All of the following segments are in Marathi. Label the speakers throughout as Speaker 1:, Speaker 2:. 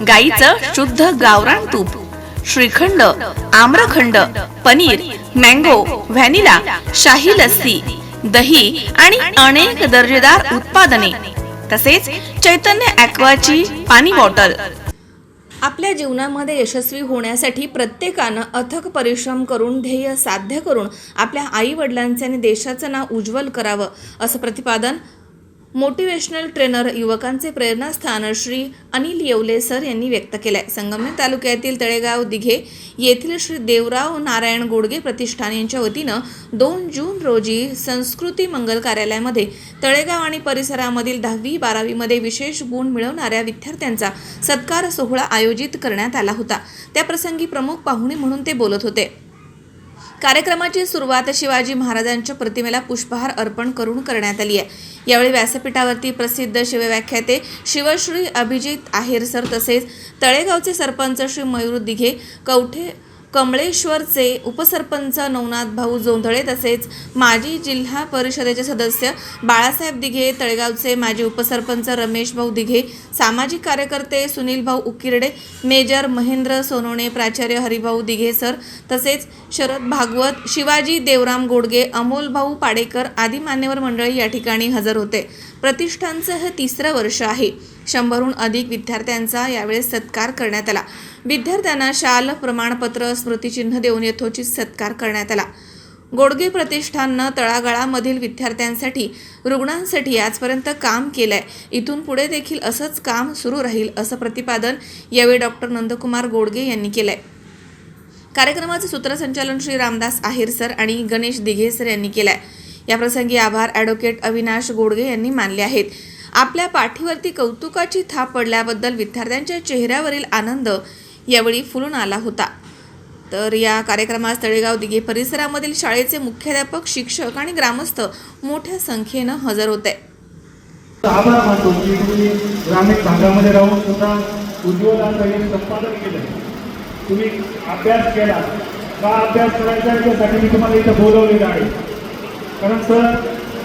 Speaker 1: गाईचं शुद्ध गावरान तूप श्रीखंड आम्रखंड पनीर मँगो व्हॅनिला शाही लस्सी दही आणि अनेक दर्जेदार उत्पादने तसेच चैतन्य ॲक्वाची पाणी बॉटल. आपल्या जीवनामध्ये यशस्वी होण्यासाठी प्रत्येकानं अथक परिश्रम करून ध्येय साध्य करून आपल्या आई वडिलांचे आणि देशाचं नाव उज्ज्वल करावं असं प्रतिपादन मोटिवेशनल ट्रेनर युवकांचे प्रेरणास्थान श्री अनिल येवले सर यांनी व्यक्त केलंय. संगमनेर तालुक्यातील तळेगाव दिघे येथील श्री देवराव नारायण गोडगे प्रतिष्ठान यांच्या वतीनं दोन जून रोजी संस्कृती मंगल कार्यालयामध्ये तळेगाव आणि परिसरामधील दहावी बारावीमध्ये विशेष गुण मिळवणाऱ्या विद्यार्थ्यांचा सत्कार सोहळा आयोजित करण्यात आला होता. त्याप्रसंगी प्रमुख पाहुणे म्हणून ते बोलत होते. कार्यक्रमाची सुरुवात शिवाजी महाराजांच्या प्रतिमेला पुष्पहार अर्पण करून करण्यात आली आहे. यावेळी व्यासपीठावरती प्रसिद्ध शिवव्याख्याते शिवश्री अभिजित आहेर सर तसेच तळेगावचे सरपंच श्री मयूर दिघे कवठे कमळेश्वरचे उपसरपंच नवनाथ भाऊ जोंधळे तसेच माजी जिल्हा परिषदेचे सदस्य बाळासाहेब दिघे तळेगावचे माजी उपसरपंच रमेश भाऊ दिघे सामाजिक कार्यकर्ते सुनील भाऊ उकिरडे मेजर महेंद्र सोनोणे प्राचार्य हरिभाऊ दिघे सर तसेच शरद भागवत शिवाजी देवराम गोडगे अमोल भाऊ पाडेकर आदी मान्यवर मंडळी या ठिकाणी हजर होते. प्रतिष्ठानचं हे तिसरं वर्ष आहे. शंभरहून अधिक विद्यार्थ्यांचा यावेळेस सत्कार करण्यात आला. विद्यार्थ्यांना शाल प्रमाणपत्र स्मृतिचिन्ह देऊन यथोचित सत्कार करण्यात आला. गोडगे प्रतिष्ठाननं तळागाळामधील विद्यार्थ्यांसाठी रुग्णांसाठी आजपर्यंत काम केलंय. इथून पुढे देखील असंच काम सुरू राहील असं प्रतिपादन यावेळी डॉक्टर नंदकुमार गोडगे यांनी केलंय. कार्यक्रमाचं सूत्रसंचालन श्री रामदास आहेर सर आणि गणेश दिघे सर यांनी केलंय. याप्रसंगी आभार ॲडव्होकेट अविनाश गोडगे यांनी मानले आहेत. आपल्या पाठीवरती कौतुकाची थाप पडल्याबद्दल विद्यार्थ्यांच्या चेहऱ्यावरील आनंद यावेळी फुलून आला होता. तर या कार्यक्रमास तळेगाव दिघे परिसरामधील शाळेचे मुख्याध्यापक शिक्षक आणि ग्रामस्थ मोठ्या संख्येनं हजर होते.
Speaker 2: आभार मानतो. की तुम्ही ग्रामीण भागामध्ये राहून सुद्धा उज्ज्वलाचं हे संपादन केलं. तुम्ही अभ्यास केला. का अभ्यास करायचा याच्यासाठी मी तुम्हाला इथं बोलवलेलं आहे. कारण सर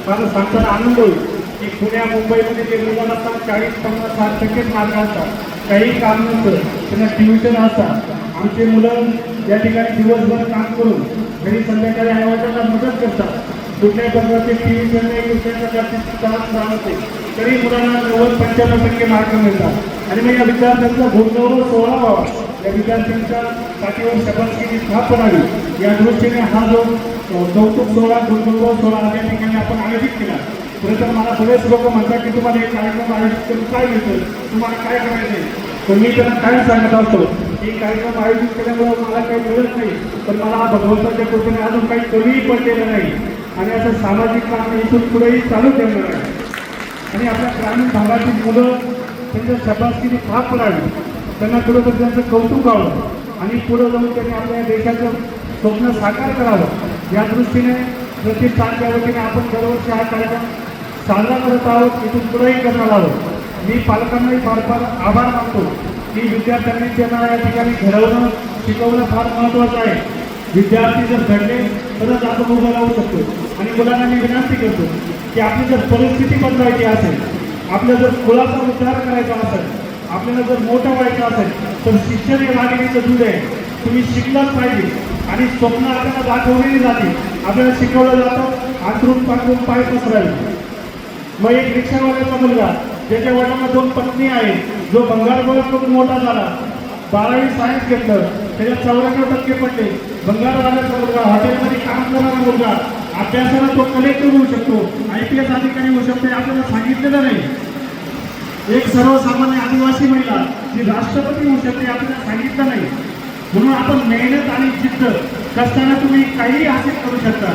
Speaker 2: मला सांगताना आनंद होईल की पुण्या मुंबईमध्ये जे मुलं असतात चाळीस पन्नास साठ टक्केच मार्क असतात. काही काम नसतं. त्यांना ट्युशन असतात. आमचे मुलं या ठिकाणी दिवसभर काम करून घरी संध्याकाळी आईवडिलांना मदत करतात. कुठल्याही प्रकारचे ट्युशन नाही दुसऱ्या प्रकारचे त्रास जाणवते तरी मुलांना नव्वद पंच्याण्णव टक्के मार्क मिळतात. आणि मग या विद्यार्थ्यांचा भूतगौरव सोहळा व्हावा. या विद्यार्थ्यांच्या पाठीवर शपथगिरी थाप या दृष्टीने हा जो कौतुक सोहळा भूतगौरव सोहळा या ठिकाणी आपण आयोजित केला खरं तर मला बरेच लोक म्हणतात की तुम्हाला एक कार्यक्रम आयोजित करून काय मिळतं तुम्हाला काय करायचं आहे तर मी त्यांना काय सांगत असतो की कार्यक्रम आयोजित केल्यामुळे मला काही मिळत नाही पण मला भगवंताच्या कृपेने अजून काही कमीही पडलेलं नाही आणि असं सामाजिक काम इथून पुढेही चालू ठेवणार आहे आणि आपल्या ग्रामीण भागातील मुलं त्यांच्या शबासकीने थाप पडावी त्यांना कुठंतरी त्यांचं कौतुक व्हावं आणि पुढं जाऊन त्यांनी आपल्या देशाचं स्वप्न साकार करावं. या दृष्टीने प्रतिष्ठानच्या वतीने आपण दरवर्षी हा कार्यक्रम साजरा करत आहोत. इथून पुढेही करणार आहोत. मी पालकांनाही फार फार आभार मानतो की विद्यार्थ्यांनी त्यांना या ठिकाणी घडवणं शिकवणं फार महत्त्वाचं आहे. विद्यार्थी जर घडले तरच आपण उभं राहू शकतो. आणि मुलांना मी विनंती करतो की आपली जर परिस्थिती बदलायची असेल आपल्या जर मुलाचा उद्धार करायचा असेल आपल्याला जर मोठं व्हायचं असेल तर शिक्षण हे लागणीचं दूध आहे. तुम्ही शिकलंच पाहिजे. आणि स्वप्न आपल्याला दाखवलेली जाते. आपल्याला शिकवलं जातं आंतरून पांघरून पाय पसरावी मग एक रिक्षावाल्याचा मुलगा त्याच्या वडिलांना दोन पत्नी आहे जो बंगालकडून मोठा झाला. बारावी सायन्स घेतलं त्याच्यात चौऱ्याण्णव टक्के पडले. बंगालवाल्याचा मुलगा हॉटेलमध्ये काम करणारा मुलगा. अभ्यासाला तो कलेक्टर होऊ शकतो आय पी एस अधिकारी होऊ शकतो आपल्याला सांगितलेलं नाही. एक सर्वसामान्य आदिवासी महिला जी राष्ट्रपती होऊ शकते आपल्याला सांगितलं नाही. म्हणून आपण मेहनत आणि जिद्द कसताना तुम्ही काहीही हासिल करू शकता.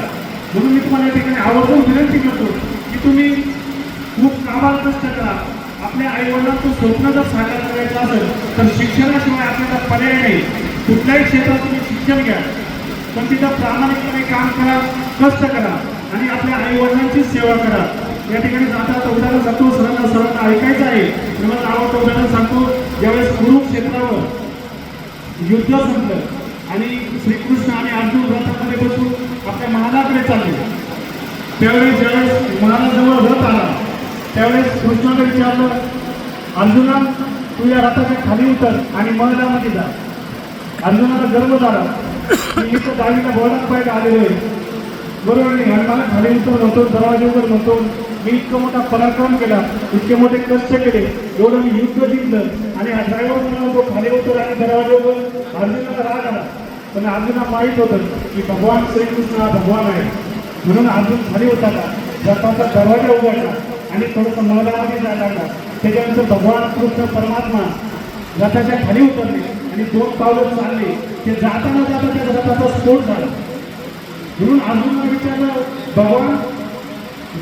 Speaker 2: म्हणून मी तुम्हाला या ठिकाणी आवर्जून विनंती करतो की तुम्ही खूप कामाला कष्ट करा. आपल्या आईवडिलांचं स्वप्न जर साकार करायचं असेल तर शिक्षणाशिवाय आपल्याला पर्याय नाही. कुठल्याही क्षेत्रात तुम्ही शिक्षण घ्या. पण तिथं प्रामाणिकपणे काम करा कष्ट करा आणि आपल्या आईवडिलांची सेवा करा. या ठिकाणी जाता आता जातो सरांना सरांना ऐकायचं आहे. मला आवडतं उदाहरण सांगतो. ज्यावेळेस कुरुक्षेत्रावर युद्ध संपलं. आणि श्रीकृष्ण आणि अर्जुन रथामध्ये बसून आपल्या महालाकडे चालले. त्यावेळेस ज्यावेळेस महालाजवळ रथ आला त्यावेळेस कृष्णाने विचारलं अर्जुना तू या रथाच्या खाली उतर आणि महलामध्ये जा. अर्जुनाला गर्व झाला. मी तर दहावीला बोर्डात पाहिजे आलेलो आहे. बरोबर नाही आणि मला खाली म्हणतो दरवाजेवर म्हणतो मी इतकं मोठा पराक्रम केला इतके मोठे कष्ट केले एवढं मी युद्ध जिंकलं. आणि हा ड्रायव्हर म्हणून तो खाली उतर आणि दरवाजेवर अर्जुनाला राग आला. पण अर्जुना माहीत होतं की भगवान श्रीकृष्ण हा भगवान आहे. म्हणून अर्जुन खाली उतरला. रथाचा दरवाजा उघडला आणि थोडंसं महलामध्ये जायला लागला. त्याच्यानंतर भगवान कृष्ण परमात्मा रथाच्या खाली उतरले आणि दोन पावलं चालले. ते जाताना जाता त्या रथाचा स्फोट झाला. म्हणून अजून विचारलं भगवान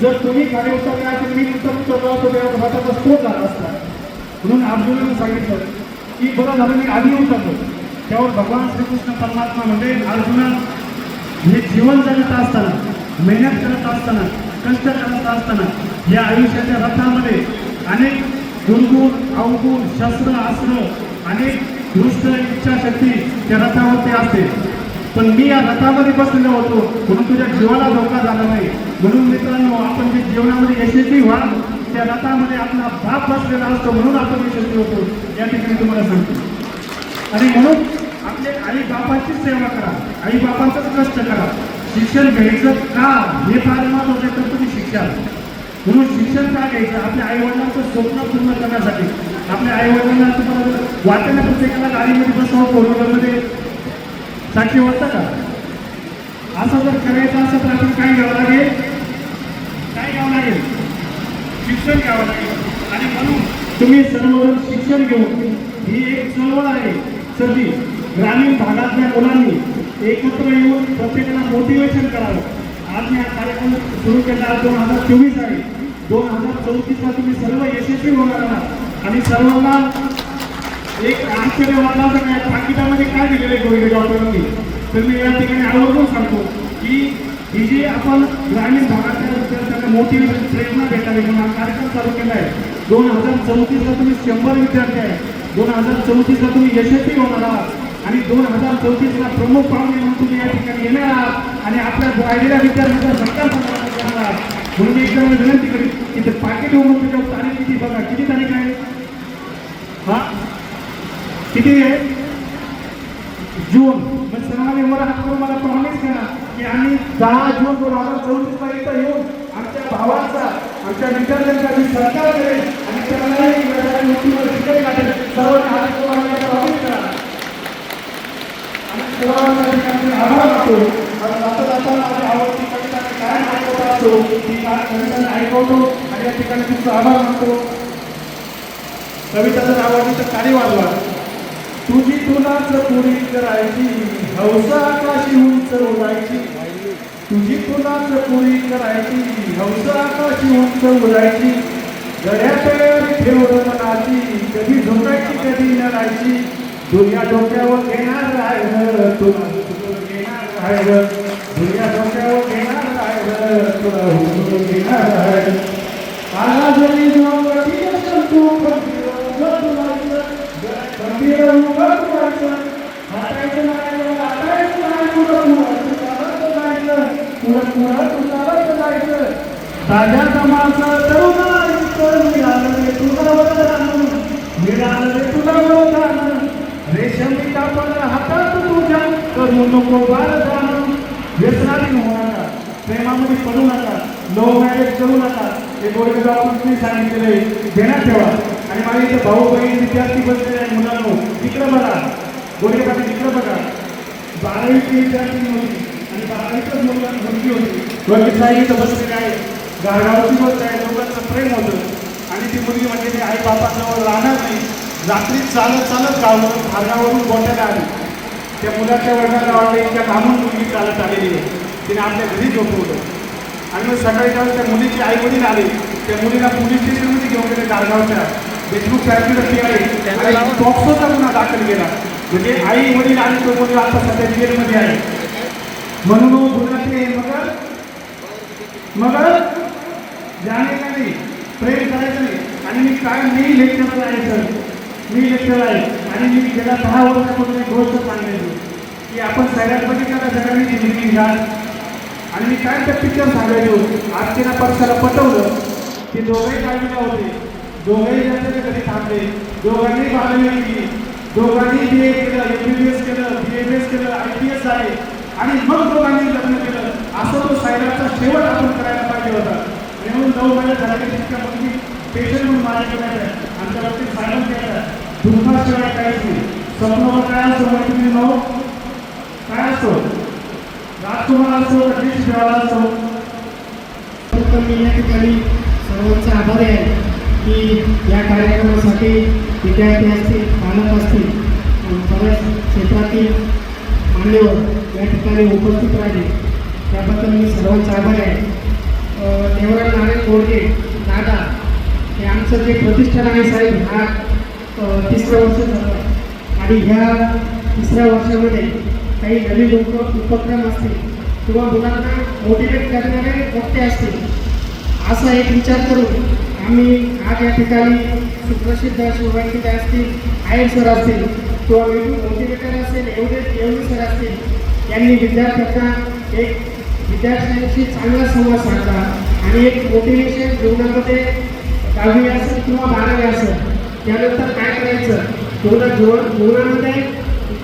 Speaker 2: जर तुम्ही खाली उतरले असेल मी उत्तर उतरलो त्या भाताचा स्फोट झाला असता म्हणून अर्जुनाने सांगितलं की बरं झालं मी आधी उतरलो त्यावर भगवान श्रीकृष्ण परमात्मा म्हणजे अर्जुना हे जीवन जगत असताना मेहनत करत असताना कष्ट करत असताना या आयुष्याच्या रथामध्ये अनेक गुणगुण अवगुण शस्त्र अस्त्र अनेक दृष्ट इच्छाशक्ती त्या रथावरती असते. पण मी या रथामध्ये बसलेलो होतो म्हणून तुझ्या जीवाला धोका झाला नाही. म्हणून मित्रांनो आपण जे जीवनामध्ये यशस्वी व्हा त्या रथामध्ये आपला बाप बसलेला असतो म्हणून आपण यशस्वी होतो. या ठिकाणी तुम्हाला सांगतो. आणि म्हणून आपले आई बापाची सेवा करा. आई बापांचंच कष्ट करा. शिक्षण घ्यायचं का? हे फार महत्वाचं तर तुम्ही शिक्षण. म्हणून शिक्षण का घ्यायचं? आपल्या आई वडिलांचं स्वप्न पूर्ण करण्यासाठी. आपल्या आई वडिलांना तुम्हाला वाटेल प्रत्येकाला गाडीमध्ये बसवा फोर व्हीलरमध्ये साक्षी वाटतं का? असं जर करायचं असेल तर आपण काय घ्यावं लागेल? काय घ्यावं लागेल? शिक्षण घ्यावं लागेल. आणि म्हणून तुम्ही सर्वजण शिक्षण घेऊन ही एक चळवळ आहे. सध्या ग्रामीण भागातल्या मुलांनी एकत्र येऊन प्रत्येकाला मोटिवेशन करावं. आज मी हा कार्यक्रम सुरू केला. दोन हजार चोवीस आहे. दोन हजार चौतीसला तुम्ही सर्व यशस्वी होणार आहात. आणि सर्वांना एक आश्चर्य वाटला होतं काय पाकिटामध्ये काय दिलेलं आहे गोविंद डॉक्टरांनी तर मी या ठिकाणी आवर्जून सांगतो की ही जी आपण ग्रामीण भागातल्या विद्यार्थ्यांना मोठी प्रेरणा भेटावी म्हणून हा कार्यक्रम चालू केला आहे. दोन हजार चौतीसला तुम्ही शंभर विद्यार्थी आहे. दोन हजार चौतीसला तुम्ही यशस्वी होणार आहात. आणि दोन हजार चौतीसला प्रमुख पाहुणे म्हणून तुम्ही या ठिकाणी येणार आहात. आणि आपल्या राहिलेल्या विद्यार्थ्यांचा सत्कार समारंभ करणार आहात. म्हणून मी एकदा विनंती करेन की ते पाकिट होऊन त्याच्यावर तारीख किती बघा? किती तारीख आहे? हा? किती आहे. जून मग सणाने मला हात करून मला प्रॉमिस करा. की आम्ही दहा जून दोन हजार चौतीस पर्यंत येऊन आमच्या भावाचा आमच्या विद्यार्थ्यांचा मी सरकार करेल आणि त्यांना एक वेळेला नोकरीवर शिकायला लागेल हात करून प्रॉमिस करा. आणि सर्वांना ठिकाणी आभार मानतो. आणि जाता जाताना माझी आवडती कविता काय ऐकवत असतो ती कविता ऐकवतो आणि या ठिकाणी तुमचा आभार मानतो. कविता जर आवडली तर ताली वाढवा तुझी तुलाच पुरी करायची हौसा आकाशी उंच उडायची. तुझी तुलाच पुरी करायची हौसा आकाशी उंच उडायची. गड्यात ठेवलं मनाची कधी झोपायची कधी नडायची. दुनिया डोक्यावर घेणार राहिलं तुला घेणार राहिलं दुनिया डोक्यावर घेणार राहिलं तुला घेणार राहिलं आला जरी जोवती असेल तू ताज्या समाचा तरुण मिळालं रे तुला वरदान मिळालं रे तुला वरदान रेशमी कापड हातात तुझ्या करू नको बाळ बारदान व्यसनाधीन होऊ नका प्रेमामध्ये पडू नका नो मॅरेज करू नका हे गोरेगाव आपण सांगितलेलं आहे ध्यानात ठेवा. आणि माझ्या इथे भाऊ बहीण विद्यार्थी बसलेले आहे मुलांनो इकडं बघा. गोरे पाटील इकडं बघा. बारावीची विद्यार्थी होती आणि बारावीतच मुलांना मुलगी होती. वकील इथं बसलेले आहे. गावची गोष्ट आहे लोकांचं प्रेम होतं. आणि ती मुलगी म्हणजे ती आई बापाजवळ राहणार नाही. रात्री चालत चालत गावलं भागावरून गोट्याला आली. त्या मुलाच्या वडिलांना वाटलं इतक्या कामून मुलगी चालत आलेली आहे. तिने आपल्या घरी झोपवलं. आणि मग सकाळी जाऊन त्या मुलीची आई वडील आले. त्या मुलीला पोलीस स्टेशनमध्ये घेऊन गेले गारगावच्या. साहेबची पी आहे. आणि पॉक्सोचा गुन्हा दाखल केला. म्हणजे आई वडील आणि तो मुलगा आता सध्या जेलमध्ये आहे. म्हणून वो गुन्ह्याचे मगर मगर जाणे नाही? प्रेम करायचं नाही. आणि मी काय मी लेक्चर आहे सर मी लेक्चर आहे. आणि मी गेल्या दहा वर्षापासून एक गोष्ट सांगायचो की आपण सगळ्यात बघितलं का सगळ्यांनी जिंदगी घाल आणि मी काय त्या पिक्चर सांगायचो? आज तिला पक्षाला पटवलं. की दोघंही काढलेला होते. दोघंही त्यांच्या कधी थांबले? दोघांनी बारावी केली. दोघांनी बी ए केलं एम बी एस केलं बी एम एस केलं आय पी एस आहे. आणि मग दोघांनी लग्न केलं. असं तो सायराचा शेवट आपण करायला पाहिजे होता. म्हणून नऊ महिने झाले तितक्या मुलगी पेशंट म्हणून माझ्याकडे आहे आमच्या बाबतीत सायरन केलं दुःखाशिवाय काहीच नाही. स्वप्न काय असतो माहिती तुम्ही नऊ काय असतो? राजकुमार असतो का? शिवाला असतो?
Speaker 3: तर मी या ठिकाणी की या कार्यक्रमासाठी विद्यार्थी असतील पालक असतील सगळ्या बऱ्याच क्षेत्रातील मान्यवर या ठिकाणी उपस्थित राहिले. त्याबद्दल मी सर्वांचा आभार आहे. देवराज नारायण गोडगे दादा हे आमचं जे प्रतिष्ठान आहे साहेब हा तिसऱ्या तिसरं वर्ष झालं. आणि ह्या तिसऱ्या वर्षामध्ये काही नवीन उप उपक्रम असतील किंवा मुलांना मोटिवेट करणारे वक्ते असतील असा एक विचार करून आम्ही आज या ठिकाणी सुप्रसिद्ध शिवराष्ट्रीय असतील आयर सर असतील किंवा मोटिवेटर असेल एवढे एवढे सर असतील यांनी विद्यार्थ्यांना एक विद्यार्थ्यांशी चांगला संवाद साधला. आणि एक मोटिवेशन जीवनामध्ये दहावी असेल किंवा बारावी असेल त्यानंतर काय करायचं? जीवना जीवन जीवनामध्ये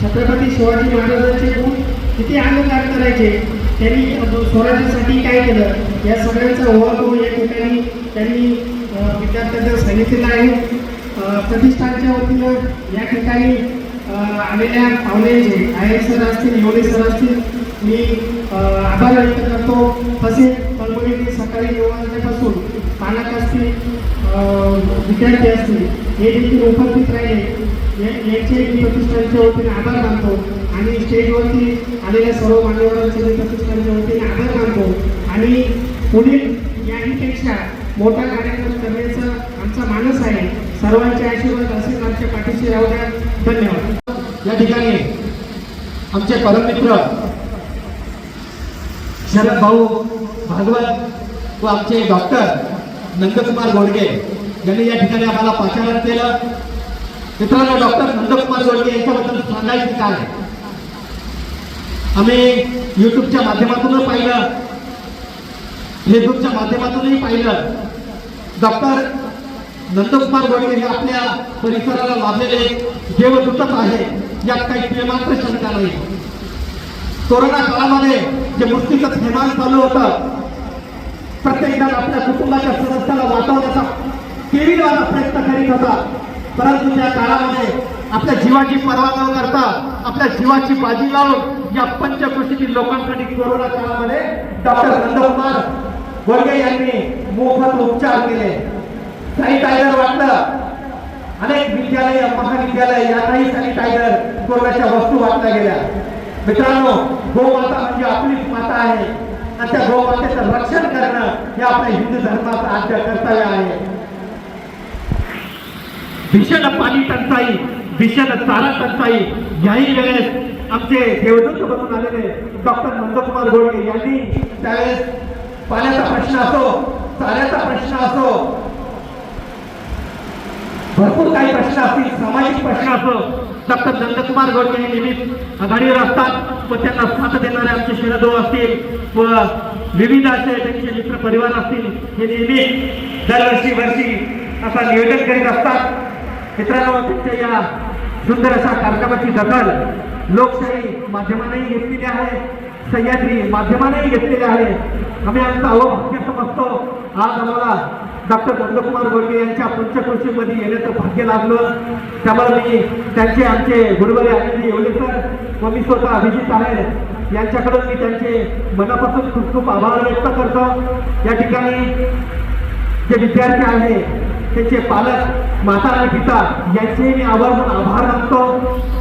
Speaker 3: छत्रपती शिवाजी महाराजांचे गुण किती आनंदात करायचे त्यांनी स्वराज्यासाठी काय केलं या सगळ्यांचा ओळख या ठिकाणी त्यांनी विद्यार्थ्यांना सांगितलेलं आहे. प्रतिष्ठानच्या वतीनं या ठिकाणी आलेल्या आलेल्या जे आय एस सर असतील योगे सर असतील मी आभार व्यक्त करतो. तसेच परभणीतील सकाळी नऊ वाजल्यापासून पालक असतील विद्यार्थी असतील हे देखील उपस्थित राहिले. या- याचे मी प्रतिष्ठानच्या वतीने आभार मानतो आणि स्टेजवरती आलेल्या सर्व मान्यवरांचे मी प्रतिष्ठानच्या वतीने आभार मानतो. आणि पुढील याहीपेक्षा मोठा कार्यक्रम करण्याचा आमचा मानस आहे. सर्वांचे आशीर्वाद असेच आमच्या पाठीशी राहू द्या. धन्यवाद.
Speaker 4: या ठिकाणी आमचे परममित्र शरद भाऊ भागवत व आमचे डॉक्टर नंदकुमार गोडगे यांनी या ठिकाणी आम्हाला पाचारण केलं. मित्रांनो डॉक्टर नंदकुमार गोडगे यांच्याबद्दल सांगायचं काय? आम्ही युट्यूबच्या माध्यमातून पाहिलं. फेसबुकच्या माध्यमातूनही पाहिलं. डॉक्टर नंदकुमार गोडगे हे आपल्या परिसराला लाभलेले देवदूतच आहे. यात काही प्रेमात्र शंका नाही. कोरोना काळामध्ये जे मृत्यूचं थैमान चालू होतं प्रत्येक जण आपल्या कुटुंबाच्या सदस्याला वाचवण्याचा केविलवाना प्रयत्न करीत होता. परंतु त्या काळामध्ये आपल्या जीवाची पर्वा न करता आपल्या जीवाची बाजी लावून या पंचकृषीतील लोकांसाठी कोरोना काळामध्ये डॉक्टर नंदकुमार गोडगे यांनी मोफत उपचार केले सॅनिटायझर वाटलं. अनेक विद्यालय महाविद्यालय यांनाही सॅनिटायझर कोरोनाच्या वस्तू वाटल्या गेल्या. मित्रांनो गोमाता म्हणजे आपलीच माता आहे. आणि त्या गोमातेचं रक्षण करणं हे आपल्या हिंदू धर्माचं आद्य कर्तव्य आहे. भीषण पाणी टंचाई भीषण चारा टंचाई याही वेळेस आमचे देवदूत बनून आलेले डॉक्टर नंदकुमार गोडगे यांनी त्यावेळेस पाण्याचा प्रश्न असो चाऱ्याचा प्रश्न असो भरपूर काही प्रश्न असतील सामाजिक प्रश्न असो. डॉक्टर नंदकुमार गोडके हे नेहमीच आघाडीवर असतात. व त्यांना साथ देणारे आमचे शिरदो असतील व विविध असे त्यांचे मित्र परिवार असतील हे नेहमी दरवर्षी वर्षी असा नियोजन करीत असतात. मित्रांनो त्यांच्या या सुंदर अशा कार्यक्रमाची दखल लोकशाही माध्यमानेही घेतलेली आहे. सह्याद्री माध्यमानेही घेतलेले आहे आम्ही आमचं अवभाग्य समजतो. आज आम्हाला डॉक्टर नंदकुमार गोडके यांच्या पंचकृषीमध्ये येण्याचं भाग्य लागलं त्यामुळे मी त्यांचे आमचे गुरुवारी आनंदी येवले सर व मी स्वतः अभिजित आहे. यांच्याकडून मी त्यांचे मनापासून खूप खूप आभार व्यक्त करतो. या ठिकाणी जे विद्यार्थी आहे त्याचे पालक माता आणि पिता यांचे मी आवर्जून आभार मानतो.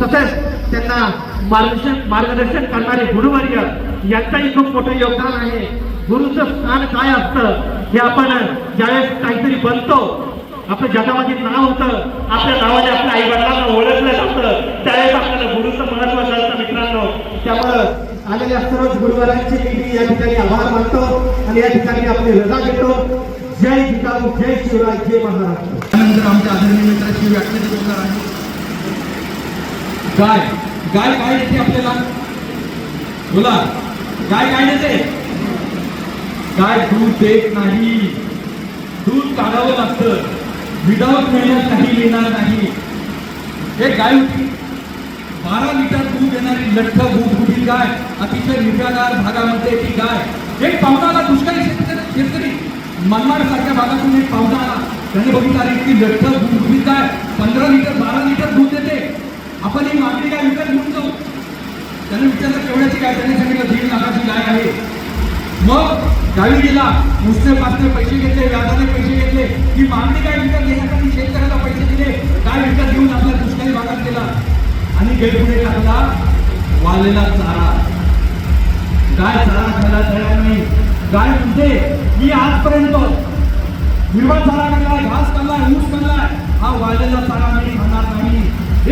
Speaker 4: तसेच त्यांना मार्गदर्शन मार्गदर्शन करणारे गुरुवर्य यांचंही खूप मोठं योगदान आहे. गुरुचं स्थान काय असतं हे आपण ज्यावेळेस काहीतरी बनतो आपलं जगामध्ये नाव होतं आपल्या नावाने आपल्या आई वडिलांना ओळखलं जातं त्यावेळेस आपल्याला गुरुचं महत्त्व कळतं मित्रांनो. त्यामुळं आलेल्या सर्वच गुरुवारांची मी या ठिकाणी आभार मानतो आणि या ठिकाणी आपली रजा घेतो जय जिजाऊ जय शिवराय जय महाराष्ट्र.
Speaker 5: त्यानंतर आमच्या आदरणीय मित्राची व्याख्या बोलणार आहे. गाय गाय काय देते आपल्याला? बोला गाय काय देते? गाय दूध देत नाही. दूध काढावं लागतं. विदाऊट मेहनत काही येणार नाही. हे गाय होती बारा लिटर दूध देणारी लठ्ठ गुबगुबी गाय अतिशय निराधार भागामध्ये ती गाय. एक पावसाला दुष्काळी शेतकरी मनमाड सारख्या भागातून एक पावसा आला त्याने बघितलं अरे इतकी लठ्ठ दूध गाय पंधरा लिटर बारा लिटर दूध देते आपण ही मागणी काय विकत घेऊन जाऊ? त्याने विचारलं केवढ्याची काय? त्याने सांगितलं दीड लाखाची गाय आहे? मग गावी गेला नुसते पाचने पैसे घेतले व्याजाने पैसे घेतले. की मागणी काय विकत घेण्यासाठी शेतकऱ्याला पैसे दिले? काय विकत घेऊन आपल्या दुष्काळी भागात गेला? आणि गेट पुढे टाकला वालेला चारा. गाय चारा खायला तयार नाही? गाय म्हणते मी आजपर्यंत हिरवा चारा खाल्लाय घास खाल्लाय ऊस खाल्लाय. हा वालेला चारा मी खाणार नाही.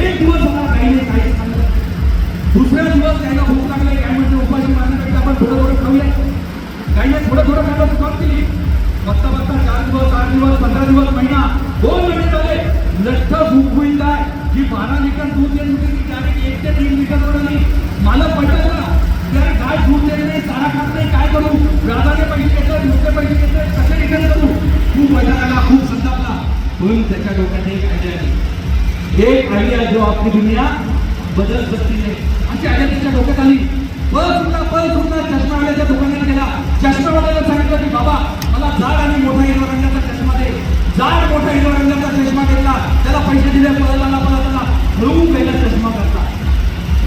Speaker 5: एक दिवस मला काहीने काही खाल्लं दुसऱ्या दिवस त्यांना भूक लागले काय म्हणजे उपाशी मारण्यापेक्षा आपण थोडं थोडं खाऊया. काहीने थोडं थोडं खायला सुरुवात केली. बघता बघता चार दिवस आठ दिवस पंधरा दिवस महिना दोन महिने झाले. लठ्ठ भूक होईल काय? ही बारा लिटर दूध देत होती ती डायरेक्ट एक ते तीन लिटर आली मला पटलं काय काय गाय देत नाही चारा खात नाही काय करू? व्याजाने पैसे घेतले नुसते पैसे घेतले कसे रिटर्न करू? खूप वैताग आला खूप संतापला पण त्याच्या डोक्यात एक आयडिया आली. एक आयडिया जो आपली दुनिया बदल सकती अशी आयडिया त्याच्या डोक्यात आली. पळ सुद्धा पळ सुद्धा चष्मावाल्याच्या दुकानात गेला. चष्मावाल्याला सांगितलं की बाबा मला जाड आणि मोठा हिरवा रंगाचा चष्मा दे. जाड मोठा हिरवा रंगाचा चष्मा घेतला. त्याला पैसे दिले पळाला पळाला. हळू पहिला चष्मा घातला.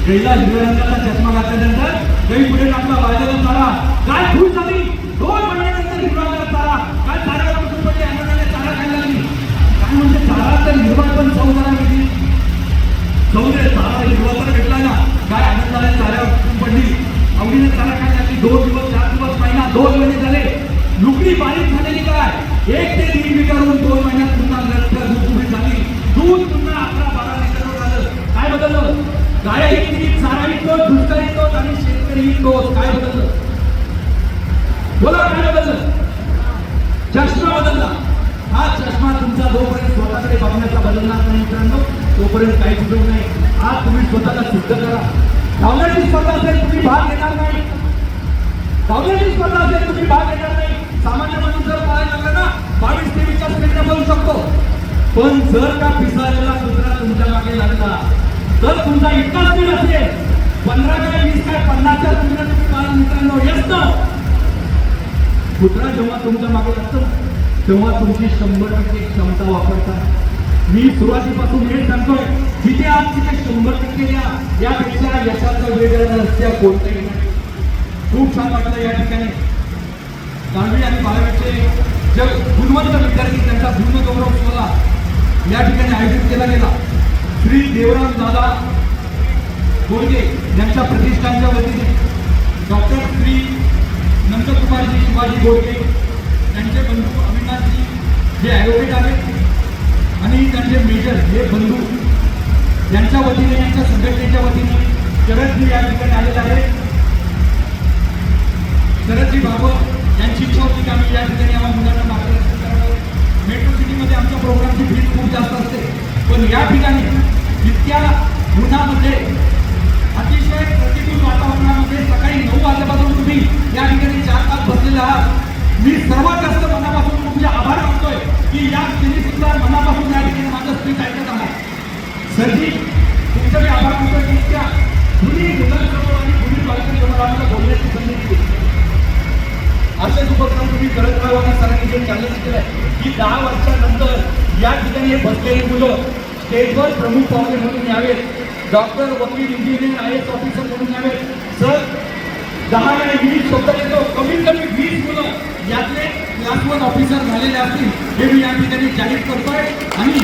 Speaker 5: पहिला हिरव्या रंगाचा चष्मा घातला मेहनत चारा काय लागली दोन दिवस चार दिवस महिना दोन महिने झाले. लुकडी बारीक झालेली काय? एक ते तीन लिटरहून दोन महिन्यात पुन्हा लठ्ठ दुधुबी झाली. दूध पुन्हा अकरा बारा लिटरवर झालं काय बदललं? गाया येतील चारा विकतो दुष्काळ विकतो आणि शेतकरी विकतो काय बदललं? बोला काय बदललं? चष्मा बदलला. हा चष्मा तुमचा जोपर्यंत स्वतःकडे बघण्याचा बदलणार नाही मित्रांनो तोपर्यंत काहीच उपयोग नाही. आज तुम्ही स्वतःला सिद्ध करा. धावण्याची स्पर्धा असेल तुम्ही भाग घेणार नाही. धावण्याची स्पर्धा असेल तुम्ही भाग घेणार नाही. सामान्य माणूस जर पाहायला लागला ना बावीस तेवीसच्या स्पीडने बोलू शकतो. पण जर का पिसाळलेला कुत्रा तुमच्या मागे लागला तर तुमचा इतका स्पीड असेल. पंधरा काय वीस काय पन्नासच्या स्पीडने तुम्ही पळाल मित्रांनो. येत कुत्रा जेव्हा तुमच्या मागे लागतो तेव्हा तुमची शंभर टक्के क्षमता वापरता मी सुरुवातीपासून हे सांगतोय जिथे आज तिथे शंभर टक्के या यापेक्षा यशाचा वेगळ्या रस्त्या कोणत्याही खूप छान वाटलं या ठिकाणी. दहावी आणि बारावीचे जे गुणवंत विद्यार्थी त्यांचा गुणगौरव सोहळा या ठिकाणी आयोजित केला गेला. श्री देवराम दादा गोळगे यांच्या प्रतिष्ठानच्या वतीने डॉक्टर श्री नंदकुमारजी शिवाजी गोळगे त्यांचे बंधू अविनाशजी जे ॲडव्होकेट आहेत आणि त्यांचे मेजर हे बंधू यांच्या वतीने यांच्या संघटनेच्या वतीने शरदजी या ठिकाणी आलेले आहे शरदजी बाबत यांची इच्छा होती की आम्ही या ठिकाणी आम्हा मुलांना मार्गदर्शन करावं. मेट्रो सिटीमध्ये आमच्या प्रोग्रामची भीड खूप जास्त असते. पण या ठिकाणी इतक्या उन्हामध्ये अतिशय प्रतिकूल वातावरणामध्ये सकाळी नऊ वाजल्यापासून तुम्ही या ठिकाणी चार तास बसलेले आहात. मी सर्वात जास्त मनापासून तुमचे आभार मानतोय की या क्षणी सुद्धा मनापासून असेच उपक्रम तुम्ही करत राहावं सरांनी जे चॅलेंज केलं की दहा वर्षानंतर या ठिकाणी हे बसलेली मुलं स्टेजवर प्रमुख पाहुणे म्हणून यावेत. डॉक्टर वकील इंजिनियर आय एस ऑफिसर म्हणून यावेत. सर दहा आणि वीस शब्द येतो कमीत कमी वीस मुलं यातले क्लास वन ऑफिसर झालेले असतील हे मी या ठिकाणी जाहीर करतोय. आणि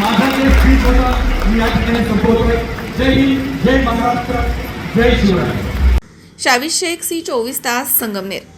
Speaker 5: माझा जे स्पीच होता मी या ठिकाणी संपवतोय. जय हिंद जय महाराष्ट्र जय शिवराय.
Speaker 1: शावीस शेख सी चोवीस तास संगमनेर.